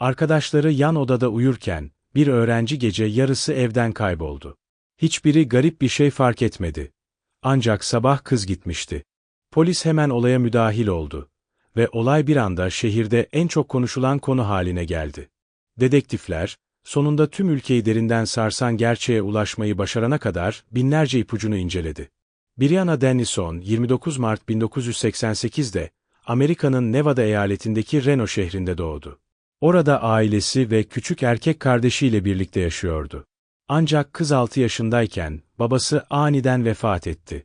Arkadaşları yan odada uyurken, bir öğrenci gece yarısı evden kayboldu. Hiçbiri garip bir şey fark etmedi. Ancak sabah kız gitmişti. Polis hemen olaya müdahil oldu. Ve olay bir anda şehirde en çok konuşulan konu haline geldi. Dedektifler, sonunda tüm ülkeyi derinden sarsan gerçeğe ulaşmayı başarana kadar binlerce ipucunu inceledi. Brianna Dennison, 29 Mart 1988'de, Amerika'nın Nevada eyaletindeki Reno şehrinde doğdu. Orada ailesi ve küçük erkek kardeşiyle birlikte yaşıyordu. Ancak kız 6 yaşındayken, babası aniden vefat etti.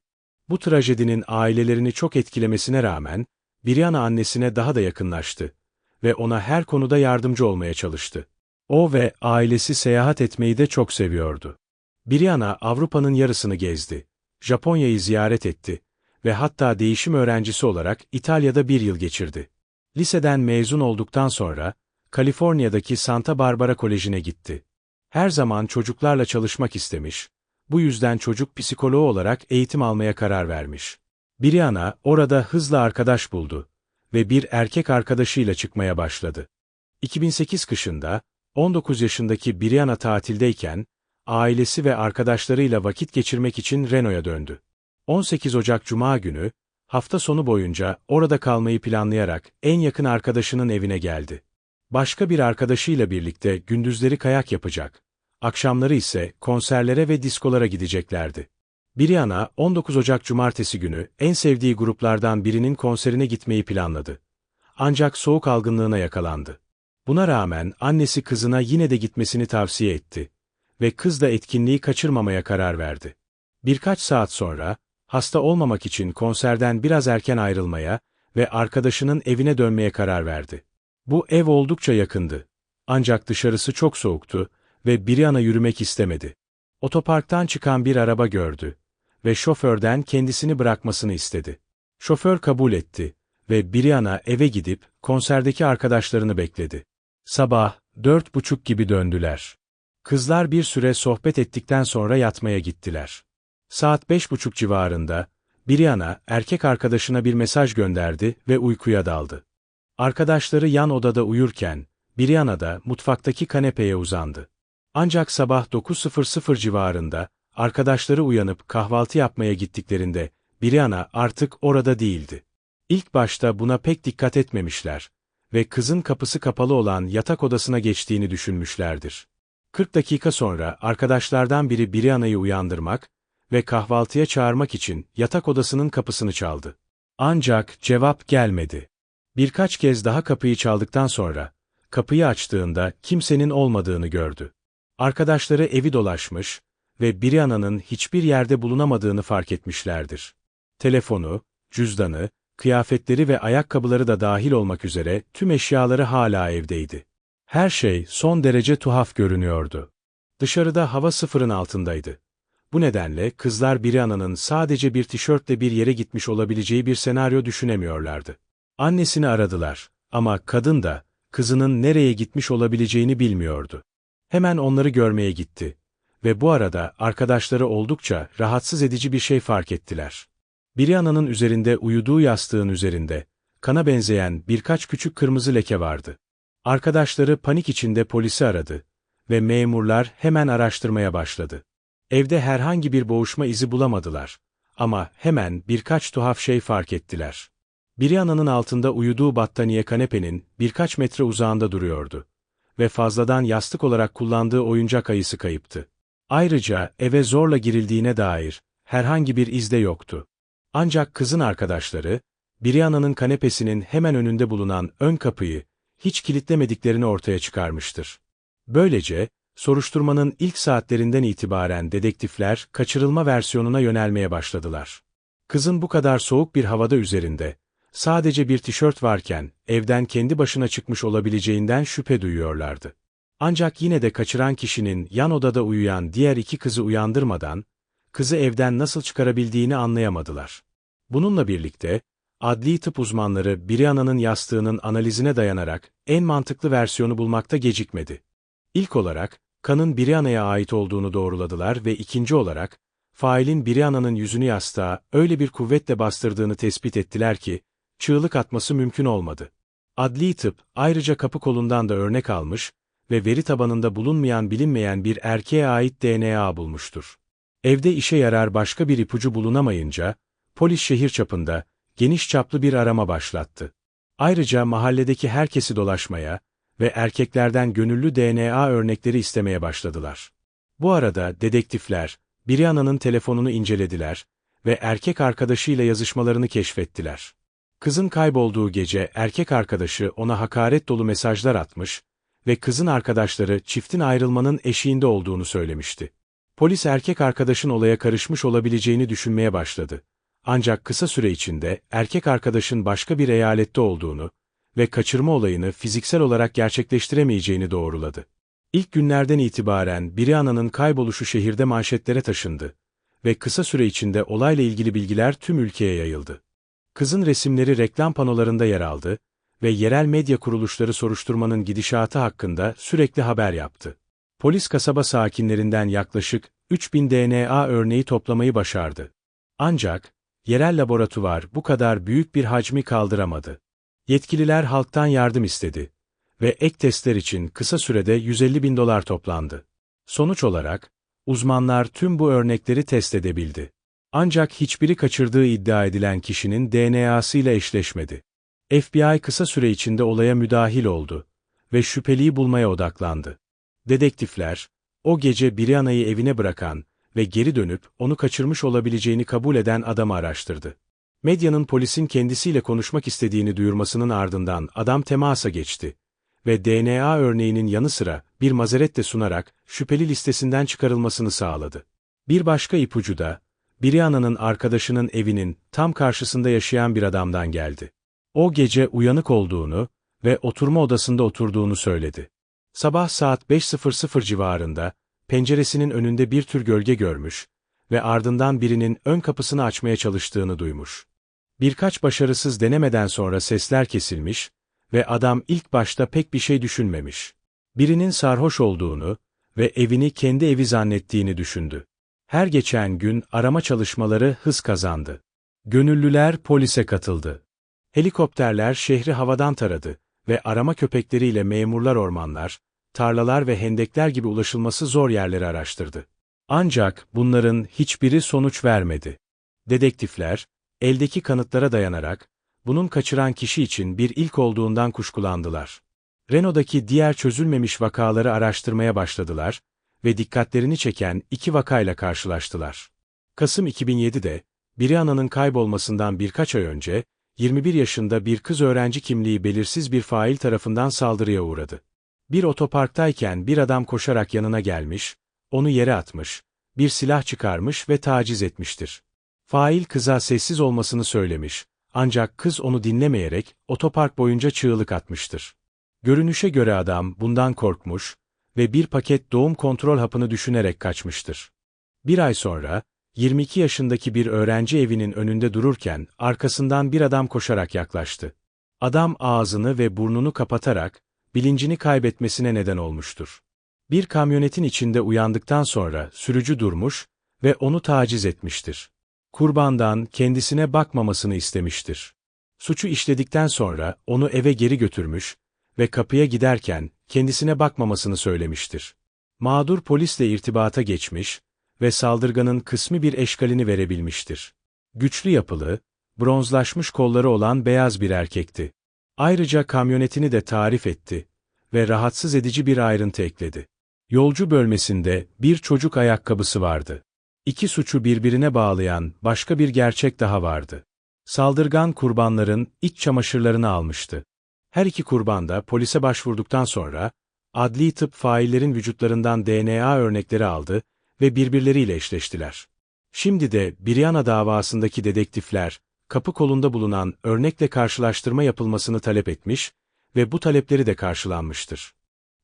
Bu trajedinin ailelerini çok etkilemesine rağmen, Brianna annesine daha da yakınlaştı ve ona her konuda yardımcı olmaya çalıştı. O ve ailesi seyahat etmeyi de çok seviyordu. Brianna Avrupa'nın yarısını gezdi, Japonya'yı ziyaret etti ve hatta değişim öğrencisi olarak İtalya'da bir yıl geçirdi. Liseden mezun olduktan sonra, Kaliforniya'daki Santa Barbara Koleji'ne gitti. Her zaman çocuklarla çalışmak istemiş, bu yüzden çocuk psikoloğu olarak eğitim almaya karar vermiş. Brianna orada hızla arkadaş buldu ve bir erkek arkadaşıyla çıkmaya başladı. 2008 kışında, 19 yaşındaki Brianna tatildeyken, ailesi ve arkadaşlarıyla vakit geçirmek için Reno'ya döndü. 18 Ocak Cuma günü, hafta sonu boyunca orada kalmayı planlayarak en yakın arkadaşının evine geldi. Başka bir arkadaşıyla birlikte gündüzleri kayak yapacak, akşamları ise konserlere ve diskolara gideceklerdi. Brianna, 19 Ocak Cumartesi günü en sevdiği gruplardan birinin konserine gitmeyi planladı. Ancak soğuk algınlığına yakalandı. Buna rağmen annesi kızına yine de gitmesini tavsiye etti ve kız da etkinliği kaçırmamaya karar verdi. Birkaç saat sonra, hasta olmamak için konserden biraz erken ayrılmaya ve arkadaşının evine dönmeye karar verdi. Bu ev oldukça yakındı. Ancak dışarısı çok soğuktu ve Brianna yürümek istemedi. Otoparktan çıkan bir araba gördü ve şoförden kendisini bırakmasını istedi. Şoför kabul etti ve Brianna eve gidip konserdeki arkadaşlarını bekledi. Sabah dört buçuk gibi döndüler. Kızlar bir süre sohbet ettikten sonra yatmaya gittiler. Saat beş buçuk civarında, Brianna erkek arkadaşına bir mesaj gönderdi ve uykuya daldı. Arkadaşları yan odada uyurken, Brianna da mutfaktaki kanepeye uzandı. Ancak sabah 9.00 civarında, arkadaşları uyanıp kahvaltı yapmaya gittiklerinde, Brianna artık orada değildi. İlk başta buna pek dikkat etmemişler ve kızın kapısı kapalı olan yatak odasına geçtiğini düşünmüşlerdir. 40 dakika sonra arkadaşlardan biri Brianna'yı uyandırmak ve kahvaltıya çağırmak için yatak odasının kapısını çaldı. Ancak cevap gelmedi. Birkaç kez daha kapıyı çaldıktan sonra, kapıyı açtığında kimsenin olmadığını gördü. Arkadaşları evi dolaşmış ve Brianna'nın hiçbir yerde bulunamadığını fark etmişlerdir. Telefonu, cüzdanı, kıyafetleri ve ayakkabıları da dahil olmak üzere tüm eşyaları hala evdeydi. Her şey son derece tuhaf görünüyordu. Dışarıda hava sıfırın altındaydı. Bu nedenle kızlar Brianna'nın sadece bir tişörtle bir yere gitmiş olabileceği bir senaryo düşünemiyorlardı. Annesini aradılar ama kadın da kızının nereye gitmiş olabileceğini bilmiyordu. Hemen onları görmeye gitti ve bu arada arkadaşları oldukça rahatsız edici bir şey fark ettiler. Brianna'nın üzerinde uyuduğu yastığın üzerinde, kana benzeyen birkaç küçük kırmızı leke vardı. Arkadaşları panik içinde polisi aradı ve memurlar hemen araştırmaya başladı. Evde herhangi bir boğuşma izi bulamadılar ama hemen birkaç tuhaf şey fark ettiler. Brianna'nın altında uyuduğu battaniye kanepenin birkaç metre uzağında duruyordu ve fazladan yastık olarak kullandığı oyuncak ayısı kayıptı. Ayrıca eve zorla girildiğine dair herhangi bir iz de yoktu. Ancak kızın arkadaşları, Brianna'nın kanepesinin hemen önünde bulunan ön kapıyı hiç kilitlemediklerini ortaya çıkarmıştır. Böylece, soruşturmanın ilk saatlerinden itibaren dedektifler kaçırılma versiyonuna yönelmeye başladılar. Kızın bu kadar soğuk bir havada üzerinde, sadece bir tişört varken evden kendi başına çıkmış olabileceğinden şüphe duyuyorlardı. Ancak yine de kaçıran kişinin yan odada uyuyan diğer iki kızı uyandırmadan, kızı evden nasıl çıkarabildiğini anlayamadılar. Bununla birlikte, adli tıp uzmanları Brianna'nın yastığının analizine dayanarak en mantıklı versiyonu bulmakta gecikmedi. İlk olarak, kanın Brianna'ya ait olduğunu doğruladılar ve ikinci olarak, failin Brianna'nın yüzünü yastığa öyle bir kuvvetle bastırdığını tespit ettiler ki, çığlık atması mümkün olmadı. Adli tıp, ayrıca kapı kolundan da örnek almış ve veri tabanında bulunmayan bilinmeyen bir erkeğe ait DNA bulmuştur. Evde işe yarar başka bir ipucu bulunamayınca, polis şehir çapında, geniş çaplı bir arama başlattı. Ayrıca mahalledeki herkesi dolaşmaya ve erkeklerden gönüllü DNA örnekleri istemeye başladılar. Bu arada dedektifler, Biriana'nın telefonunu incelediler ve erkek arkadaşıyla yazışmalarını keşfettiler. Kızın kaybolduğu gece erkek arkadaşı ona hakaret dolu mesajlar atmış ve kızın arkadaşları çiftin ayrılmanın eşiğinde olduğunu söylemişti. Polis erkek arkadaşın olaya karışmış olabileceğini düşünmeye başladı. Ancak kısa süre içinde erkek arkadaşın başka bir eyalette olduğunu ve kaçırma olayını fiziksel olarak gerçekleştiremeyeceğini doğruladı. İlk günlerden itibaren Biriana'nın kayboluşu şehirde manşetlere taşındı ve kısa süre içinde olayla ilgili bilgiler tüm ülkeye yayıldı. Kızın resimleri reklam panolarında yer aldı ve yerel medya kuruluşları soruşturmanın gidişatı hakkında sürekli haber yaptı. Polis kasaba sakinlerinden yaklaşık 3000 DNA örneği toplamayı başardı. Ancak, yerel laboratuvar bu kadar büyük bir hacmi kaldıramadı. Yetkililer halktan yardım istedi ve ek testler için kısa sürede 150 bin dolar toplandı. Sonuç olarak, uzmanlar tüm bu örnekleri test edebildi. Ancak hiçbiri kaçırdığı iddia edilen kişinin DNA'sıyla eşleşmedi. FBI kısa süre içinde olaya müdahil oldu ve şüpheliyi bulmaya odaklandı. Dedektifler, o gece Biriana'yı evine bırakan ve geri dönüp onu kaçırmış olabileceğini kabul eden adamı araştırdı. Medyanın polisin kendisiyle konuşmak istediğini duyurmasının ardından adam temasa geçti ve DNA örneğinin yanı sıra bir mazeret de sunarak şüpheli listesinden çıkarılmasını sağladı. Bir başka ipucu da, Biriana'nın arkadaşının evinin tam karşısında yaşayan bir adamdan geldi. O gece uyanık olduğunu ve oturma odasında oturduğunu söyledi. Sabah saat 5.00 civarında, penceresinin önünde bir tür gölge görmüş ve ardından birinin ön kapısını açmaya çalıştığını duymuş. Birkaç başarısız denemeden sonra sesler kesilmiş ve adam ilk başta pek bir şey düşünmemiş. Birinin sarhoş olduğunu ve evini kendi evi zannettiğini düşündü. Her geçen gün arama çalışmaları hız kazandı. Gönüllüler polise katıldı. Helikopterler şehri havadan taradı ve arama köpekleriyle memurlar ormanlar, tarlalar ve hendekler gibi ulaşılması zor yerleri araştırdı. Ancak bunların hiçbiri sonuç vermedi. Dedektifler, eldeki kanıtlara dayanarak, bunun kaçıran kişi için bir ilk olduğundan kuşkulandılar. Renault'daki diğer çözülmemiş vakaları araştırmaya başladılar ve dikkatlerini çeken iki vakayla karşılaştılar. Kasım 2007'de, Biriana'nın kaybolmasından birkaç ay önce, 21 yaşında bir kız öğrenci kimliği belirsiz bir fail tarafından saldırıya uğradı. Bir otoparktayken bir adam koşarak yanına gelmiş, onu yere atmış, bir silah çıkarmış ve taciz etmiştir. Fail kıza sessiz olmasını söylemiş, ancak kız onu dinlemeyerek otopark boyunca çığlık atmıştır. Görünüşe göre adam bundan korkmuş ve bir paket doğum kontrol hapını düşünerek kaçmıştır. Bir ay sonra, 22 yaşındaki bir öğrenci evinin önünde dururken arkasından bir adam koşarak yaklaştı. Adam ağzını ve burnunu kapatarak bilincini kaybetmesine neden olmuştur. Bir kamyonetin içinde uyandıktan sonra sürücü durmuş ve onu taciz etmiştir. Kurbandan kendisine bakmamasını istemiştir. Suçu işledikten sonra onu eve geri götürmüş ve kapıya giderken kendisine bakmamasını söylemiştir. Mağdur polisle irtibata geçmiş ve saldırganın kısmi bir eşkalini verebilmiştir. Güçlü yapılı, bronzlaşmış kolları olan beyaz bir erkekti. Ayrıca kamyonetini de tarif etti ve rahatsız edici bir ayrıntı ekledi. Yolcu bölmesinde bir çocuk ayakkabısı vardı. İki suçu birbirine bağlayan başka bir gerçek daha vardı. Saldırgan kurbanların iç çamaşırlarını almıştı. Her iki kurban da polise başvurduktan sonra, adli tıp faillerin vücutlarından DNA örnekleri aldı ve birbirleriyle eşleştiler. Şimdi de Biriana davasındaki dedektifler, kapı kolunda bulunan örnekle karşılaştırma yapılmasını talep etmiş ve bu talepleri de karşılanmıştır.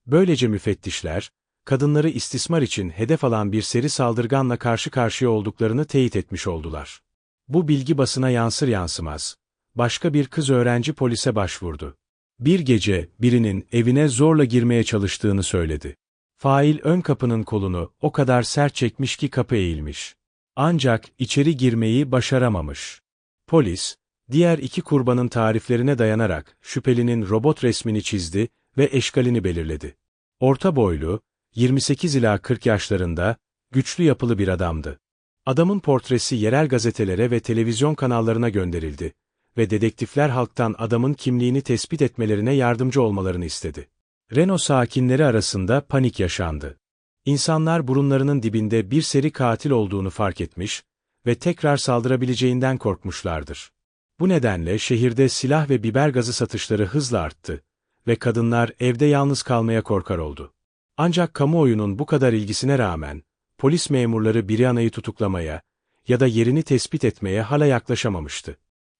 Böylece müfettişler, kadınları istismar için hedef alan bir seri saldırganla karşı karşıya olduklarını teyit etmiş oldular. Bu bilgi basına yansır yansımaz. Başka bir kız öğrenci polise başvurdu. Bir gece birinin evine zorla girmeye çalıştığını söyledi. Fail ön kapının kolunu o kadar sert çekmiş ki kapı eğilmiş. Ancak içeri girmeyi başaramamış. Polis, Diğer iki kurbanın tariflerine dayanarak şüphelinin robot resmini çizdi ve eşkalini belirledi. Orta boylu, 28 ila 40 yaşlarında, güçlü yapılı bir adamdı. Adamın portresi yerel gazetelere ve televizyon kanallarına gönderildi ve dedektifler halktan adamın kimliğini tespit etmelerine yardımcı olmalarını istedi. Reno sakinleri arasında panik yaşandı. İnsanlar burunlarının dibinde bir seri katil olduğunu fark etmiş ve tekrar saldırabileceğinden korkmuşlardır. Bu nedenle şehirde silah ve biber gazı satışları hızla arttı ve kadınlar evde yalnız kalmaya korkar oldu. Ancak kamuoyunun bu kadar ilgisine rağmen, polis memurları Brianna'yı tutuklamaya ya da yerini tespit etmeye hala yaklaşamamıştı.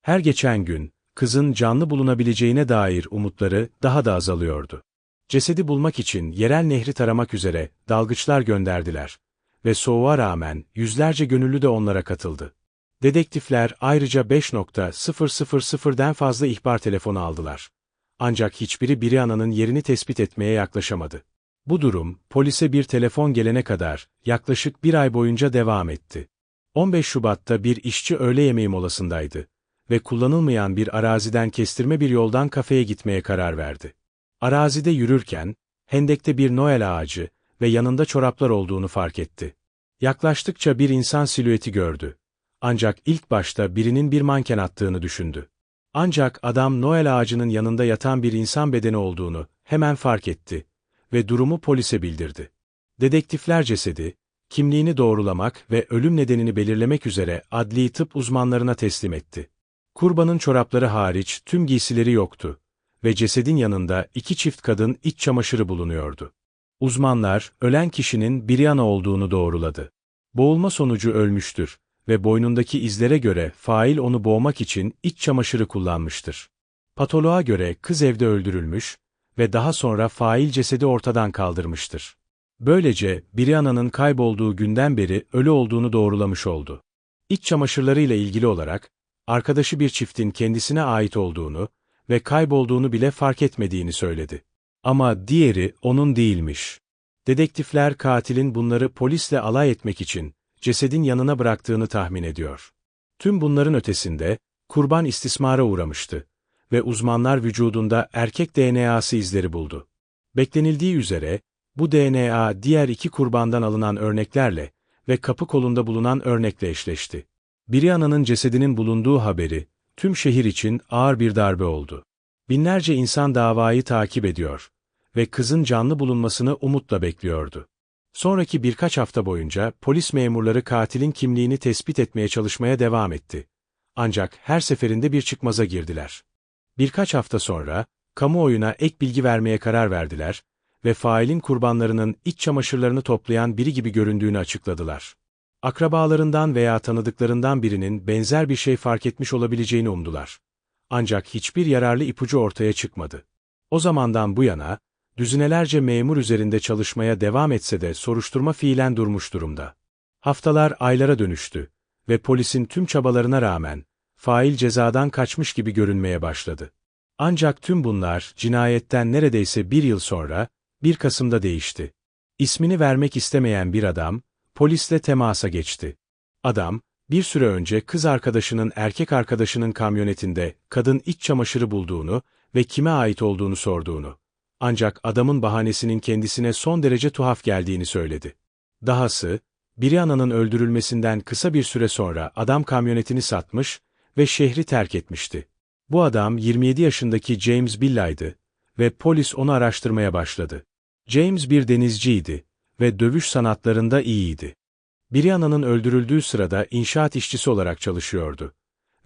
Her geçen gün, kızın canlı bulunabileceğine dair umutları daha da azalıyordu. Cesedi bulmak için yerel nehri taramak üzere dalgıçlar gönderdiler ve soğuğa rağmen yüzlerce gönüllü de onlara katıldı. Dedektifler ayrıca 5.000'den fazla ihbar telefonu aldılar. Ancak hiçbiri Brianna'nın yerini tespit etmeye yaklaşamadı. Bu durum, polise bir telefon gelene kadar yaklaşık bir ay boyunca devam etti. 15 Şubat'ta bir işçi öğle yemeği molasındaydı ve kullanılmayan bir araziden kestirme bir yoldan kafeye gitmeye karar verdi. Arazide yürürken, hendekte bir Noel ağacı ve yanında çoraplar olduğunu fark etti. Yaklaştıkça bir insan silüeti gördü. Ancak ilk başta birinin bir manken attığını düşündü. Ancak adam Noel ağacının yanında yatan bir insan bedeni olduğunu hemen fark etti ve durumu polise bildirdi. Dedektifler cesedi, kimliğini doğrulamak ve ölüm nedenini belirlemek üzere adli tıp uzmanlarına teslim etti. Kurbanın çorapları hariç tüm giysileri yoktu ve cesedin yanında iki çift kadın iç çamaşırı bulunuyordu. Uzmanlar, ölen kişinin Brianna olduğunu doğruladı. Boğulma sonucu ölmüştür ve boynundaki izlere göre fail onu boğmak için iç çamaşırı kullanmıştır. Patoloğa göre kız evde öldürülmüş ve daha sonra fail cesedi ortadan kaldırmıştır. Böylece Brianna'nın kaybolduğu günden beri ölü olduğunu doğrulamış oldu. İç çamaşırlarıyla ilgili olarak, arkadaşı bir çiftin kendisine ait olduğunu ve kaybolduğunu bile fark etmediğini söyledi. Ama diğeri onun değilmiş. Dedektifler katilin bunları polisle alay etmek için cesedin yanına bıraktığını tahmin ediyor. Tüm bunların ötesinde, kurban istismara uğramıştı ve uzmanlar vücudunda erkek DNA'sı izleri buldu. Beklenildiği üzere, bu DNA diğer iki kurbandan alınan örneklerle ve kapı kolunda bulunan örnekle eşleşti. Brianna'nın cesedinin bulunduğu haberi, tüm şehir için ağır bir darbe oldu. Binlerce insan davayı takip ediyor ve kızın canlı bulunmasını umutla bekliyordu. Sonraki birkaç hafta boyunca polis memurları katilin kimliğini tespit etmeye çalışmaya devam etti. Ancak her seferinde bir çıkmaza girdiler. Birkaç hafta sonra, kamuoyuna ek bilgi vermeye karar verdiler ve failin kurbanlarının iç çamaşırlarını toplayan biri gibi göründüğünü açıkladılar. Akrabalarından veya tanıdıklarından birinin benzer bir şey fark etmiş olabileceğini umdular. Ancak hiçbir yararlı ipucu ortaya çıkmadı. O zamandan bu yana, düzinelerce memur üzerinde çalışmaya devam etse de soruşturma fiilen durmuş durumda. Haftalar aylara dönüştü ve polisin tüm çabalarına rağmen, fail cezadan kaçmış gibi görünmeye başladı. Ancak tüm bunlar cinayetten neredeyse bir yıl sonra, 1 Kasım'da değişti. İsmini vermek istemeyen bir adam, polisle temasa geçti. Adam, bir süre önce kız arkadaşının erkek arkadaşının kamyonetinde kadın iç çamaşırı bulduğunu ve kime ait olduğunu sorduğunu. Ancak adamın bahanesinin kendisine son derece tuhaf geldiğini söyledi. Dahası, Brianna'nın öldürülmesinden kısa bir süre sonra adam kamyonetini satmış ve şehri terk etmişti. Bu adam 27 yaşındaki James Billa'ydı ve polis onu araştırmaya başladı. James bir denizciydi ve dövüş sanatlarında iyiydi. Brianna'nın öldürüldüğü sırada inşaat işçisi olarak çalışıyordu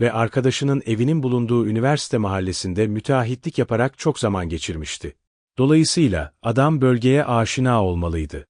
ve arkadaşının evinin bulunduğu üniversite mahallesinde müteahhitlik yaparak çok zaman geçirmişti. Dolayısıyla adam bölgeye aşina olmalıydı.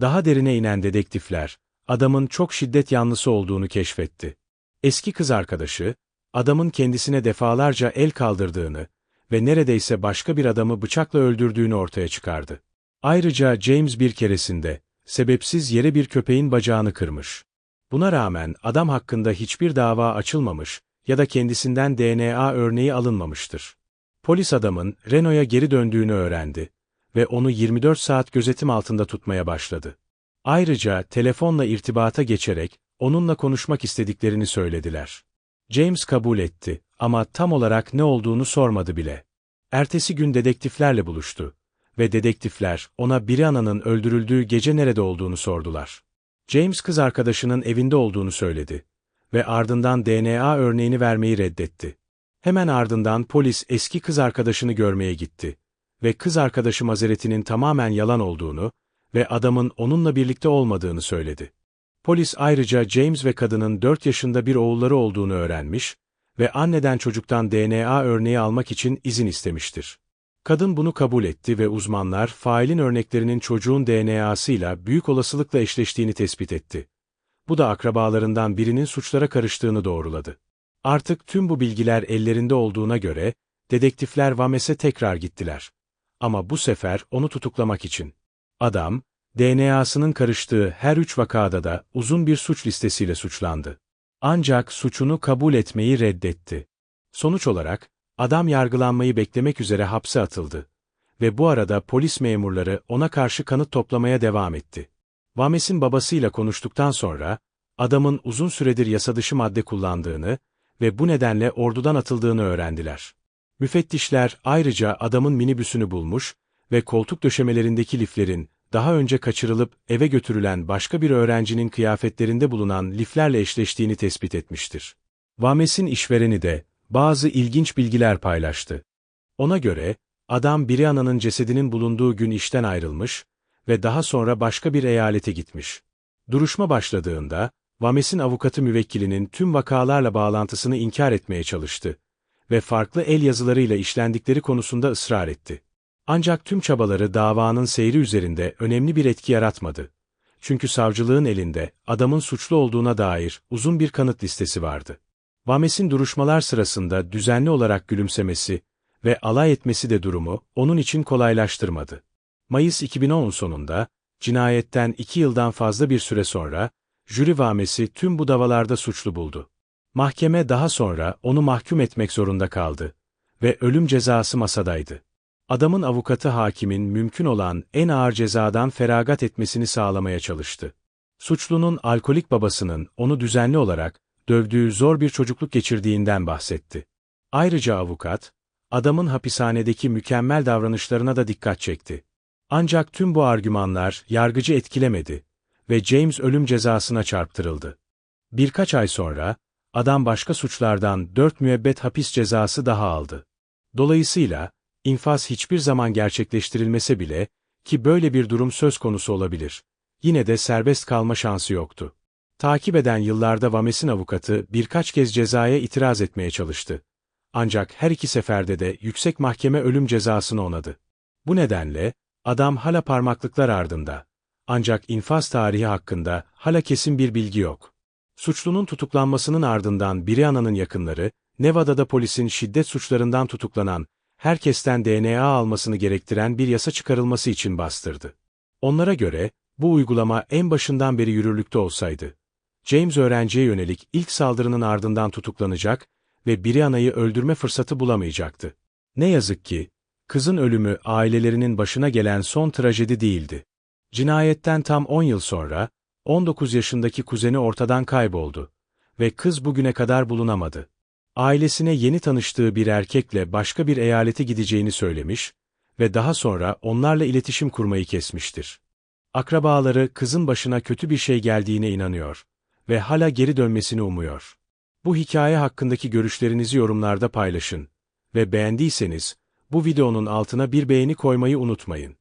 Daha derine inen dedektifler, adamın çok şiddet yanlısı olduğunu keşfetti. Eski kız arkadaşı, adamın kendisine defalarca el kaldırdığını ve neredeyse başka bir adamı bıçakla öldürdüğünü ortaya çıkardı. Ayrıca James bir keresinde, sebepsiz yere bir köpeğin bacağını kırmış. Buna rağmen adam hakkında hiçbir dava açılmamış ya da kendisinden DNA örneği alınmamıştır. Polis adamın Renault'a geri döndüğünü öğrendi ve onu 24 saat gözetim altında tutmaya başladı. Ayrıca telefonla irtibata geçerek onunla konuşmak istediklerini söylediler. James kabul etti Ama tam olarak ne olduğunu sormadı bile. Ertesi gün dedektiflerle buluştu. Ve dedektifler, ona Brianna'nın öldürüldüğü gece nerede olduğunu sordular. James kız arkadaşının evinde olduğunu söyledi. Ve ardından DNA örneğini vermeyi reddetti. Hemen ardından polis eski kız arkadaşını görmeye gitti. Ve kız arkadaşı mazeretinin tamamen yalan olduğunu ve adamın onunla birlikte olmadığını söyledi. Polis ayrıca James ve kadının 4 yaşında bir oğulları olduğunu öğrenmiş ve anneden çocuktan DNA örneği almak için izin istemiştir. Kadın bunu kabul etti ve uzmanlar failin örneklerinin çocuğun DNA'sıyla büyük olasılıkla eşleştiğini tespit etti. Bu da akrabalarından birinin suçlara karıştığını doğruladı. Artık tüm bu bilgiler ellerinde olduğuna göre, dedektifler Vames'e tekrar gittiler. Ama bu sefer onu tutuklamak için. Adam, DNA'sının karıştığı her üç vakada da uzun bir suç listesiyle suçlandı. Ancak suçunu kabul etmeyi reddetti. Sonuç olarak, adam yargılanmayı beklemek üzere hapse atıldı. Ve bu arada polis memurları ona karşı kanıt toplamaya devam etti. Vames'in babasıyla konuştuktan sonra, adamın uzun süredir yasadışı madde kullandığını ve bu nedenle ordudan atıldığını öğrendiler. Müfettişler ayrıca adamın minibüsünü bulmuş ve koltuk döşemelerindeki liflerin daha önce kaçırılıp eve götürülen başka bir öğrencinin kıyafetlerinde bulunan liflerle eşleştiğini tespit etmiştir. Vames'in işvereni de bazı ilginç bilgiler paylaştı. Ona göre, adam Brianna'nın cesedinin bulunduğu gün işten ayrılmış ve daha sonra başka bir eyalete gitmiş. Duruşma başladığında, Vames'in avukatı müvekkilinin tüm vakalarla bağlantısını inkar etmeye çalıştı ve farklı el yazılarıyla işlendikleri konusunda ısrar etti. Ancak tüm çabaları davanın seyri üzerinde önemli bir etki yaratmadı. Çünkü savcılığın elinde adamın suçlu olduğuna dair uzun bir kanıt listesi vardı. Vames'in duruşmalar sırasında düzenli olarak gülümsemesi ve alay etmesi de durumu onun için kolaylaştırmadı. Mayıs 2010 sonunda, cinayetten iki yıldan fazla bir süre sonra, jüri Vames'i tüm bu davalarda suçlu buldu. Mahkeme daha sonra onu mahkum etmek zorunda kaldı ve ölüm cezası masadaydı. Adamın avukatı hakimin mümkün olan en ağır cezadan feragat etmesini sağlamaya çalıştı. Suçlunun alkolik babasının onu düzenli olarak dövdüğü zor bir çocukluk geçirdiğinden bahsetti. Ayrıca avukat, adamın hapishanedeki mükemmel davranışlarına da dikkat çekti. Ancak tüm bu argümanlar yargıcı etkilemedi ve James ölüm cezasına çarptırıldı. Birkaç ay sonra, adam başka suçlardan dört müebbet hapis cezası daha aldı. Dolayısıyla, infaz hiçbir zaman gerçekleştirilmese bile, ki böyle bir durum söz konusu olabilir, yine de serbest kalma şansı yoktu. Takip eden yıllarda Vames'in avukatı birkaç kez cezaya itiraz etmeye çalıştı. Ancak her iki seferde de yüksek mahkeme ölüm cezasını onadı. Bu nedenle, adam hala parmaklıklar ardında. Ancak infaz tarihi hakkında hala kesin bir bilgi yok. Suçlunun tutuklanmasının ardından Brianna'nın yakınları, Nevada'da polisin şiddet suçlarından tutuklanan, herkesten DNA almasını gerektiren bir yasa çıkarılması için bastırdı. Onlara göre, bu uygulama en başından beri yürürlükte olsaydı, James öğrenciye yönelik ilk saldırının ardından tutuklanacak ve Brianna'yı öldürme fırsatı bulamayacaktı. Ne yazık ki, kızın ölümü ailelerinin başına gelen son trajedi değildi. Cinayetten tam 10 yıl sonra, 19 yaşındaki kuzeni ortadan kayboldu ve kız bugüne kadar bulunamadı. Ailesine yeni tanıştığı bir erkekle başka bir eyalete gideceğini söylemiş ve daha sonra onlarla iletişim kurmayı kesmiştir. Akrabaları kızın başına kötü bir şey geldiğine inanıyor ve hala geri dönmesini umuyor. Bu hikaye hakkındaki görüşlerinizi yorumlarda paylaşın ve beğendiyseniz bu videonun altına bir beğeni koymayı unutmayın.